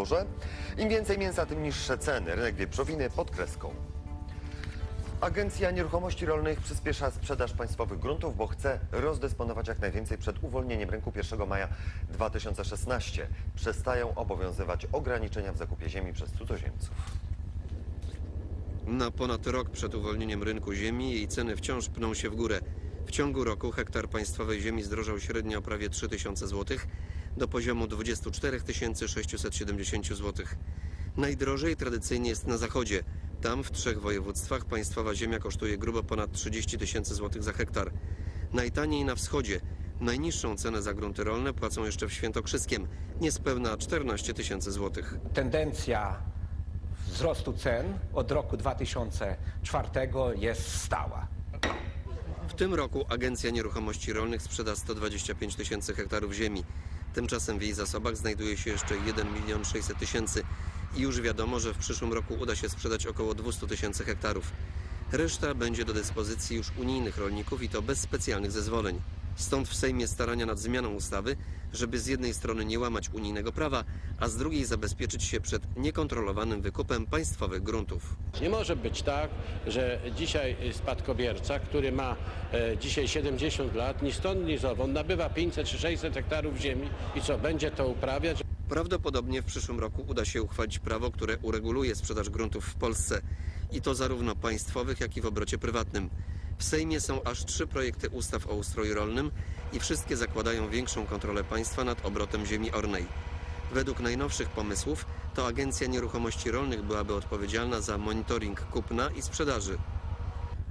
Może? Im więcej mięsa, tym niższe ceny. Rynek wieprzowiny pod kreską. Agencja Nieruchomości Rolnych przyspiesza sprzedaż państwowych gruntów, bo chce rozdysponować jak najwięcej przed uwolnieniem rynku 1 maja 2016. Przestają obowiązywać ograniczenia w zakupie ziemi przez cudzoziemców. Na ponad rok przed uwolnieniem rynku ziemi jej ceny wciąż pną się w górę. W ciągu roku hektar państwowej ziemi zdrożał średnio o prawie 3000 zł do poziomu 24 670 zł. Najdrożej tradycyjnie jest na zachodzie. Tam w trzech województwach państwowa ziemia kosztuje grubo ponad 30 tysięcy złotych za hektar. Najtaniej na wschodzie. Najniższą cenę za grunty rolne płacą jeszcze w Świętokrzyskiem, niespełna 14 tysięcy złotych. tendencja wzrostu cen od roku 2004 jest stała. W tym roku Agencja Nieruchomości Rolnych sprzeda 125 tysięcy hektarów ziemi. Tymczasem w jej zasobach znajduje się jeszcze 1 milion 600 tysięcy i już wiadomo, że w przyszłym roku uda się sprzedać około 200 tysięcy hektarów. Reszta będzie do dyspozycji już unijnych rolników i to bez specjalnych zezwoleń. Stąd w Sejmie starania nad zmianą ustawy, żeby z jednej strony nie łamać unijnego prawa, a z drugiej zabezpieczyć się przed niekontrolowanym wykupem państwowych gruntów. Nie może być tak, że dzisiaj spadkobierca, który ma e, dzisiaj 70 lat, ni stąd, ni zowąd, nabywa 500 czy 600 hektarów ziemi i co, będzie to uprawiać? Prawdopodobnie w przyszłym roku uda się uchwalić prawo, które ureguluje sprzedaż gruntów w Polsce i to zarówno państwowych, jak i w obrocie prywatnym. W Sejmie są aż trzy projekty ustaw o ustroju rolnym i wszystkie zakładają większą kontrolę państwa nad obrotem ziemi ornej. Według najnowszych pomysłów to Agencja Nieruchomości Rolnych byłaby odpowiedzialna za monitoring kupna i sprzedaży.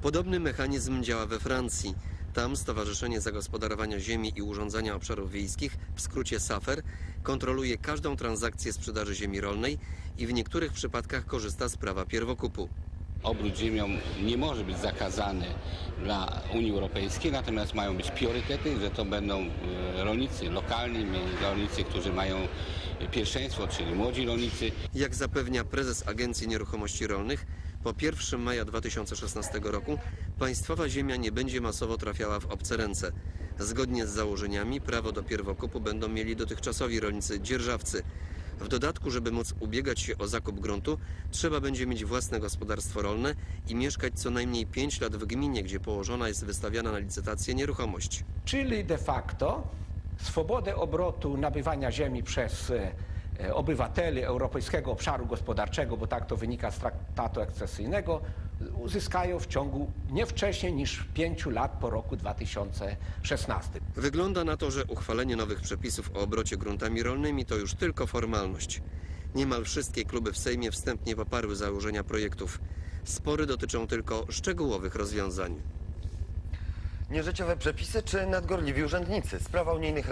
Podobny mechanizm działa we Francji. Tam Stowarzyszenie Zagospodarowania Ziemi i Urządzania Obszarów Wiejskich, w skrócie SAFER, kontroluje każdą transakcję sprzedaży ziemi rolnej i w niektórych przypadkach korzysta z prawa pierwokupu. Obrót ziemią nie może być zakazany dla Unii Europejskiej, natomiast mają być priorytety, że to będą e, rolnicy lokalni, rolnicy, którzy mają pierwszeństwo, czyli młodzi rolnicy. Jak zapewnia prezes Agencji Nieruchomości Rolnych, po 1 maja 2016 roku państwowa ziemia nie będzie masowo trafiała w obce ręce. Zgodnie z założeniami prawo do pierwokupu będą mieli dotychczasowi rolnicy dzierżawcy. W dodatku, żeby móc ubiegać się o zakup gruntu, trzeba będzie mieć własne gospodarstwo rolne i mieszkać co najmniej 5 lat w gminie, gdzie położona jest wystawiana na licytację nieruchomość. Czyli de facto swobodę obrotu nabywania ziemi przez e, e, obywateli Europejskiego Obszaru Gospodarczego, bo tak to wynika z traktatu akcesyjnego, uzyskają w ciągu nie wcześniej niż 5 lat po roku 2016. Wygląda na to, że uchwalenie nowych przepisów o obrocie gruntami rolnymi to już tylko formalność. Niemal wszystkie kluby w Sejmie wstępnie poparły założenia projektów. Spory dotyczą tylko szczegółowych rozwiązań. Nieżyciowe przepisy czy nadgorliwi urzędnicy? Sprawa unijnych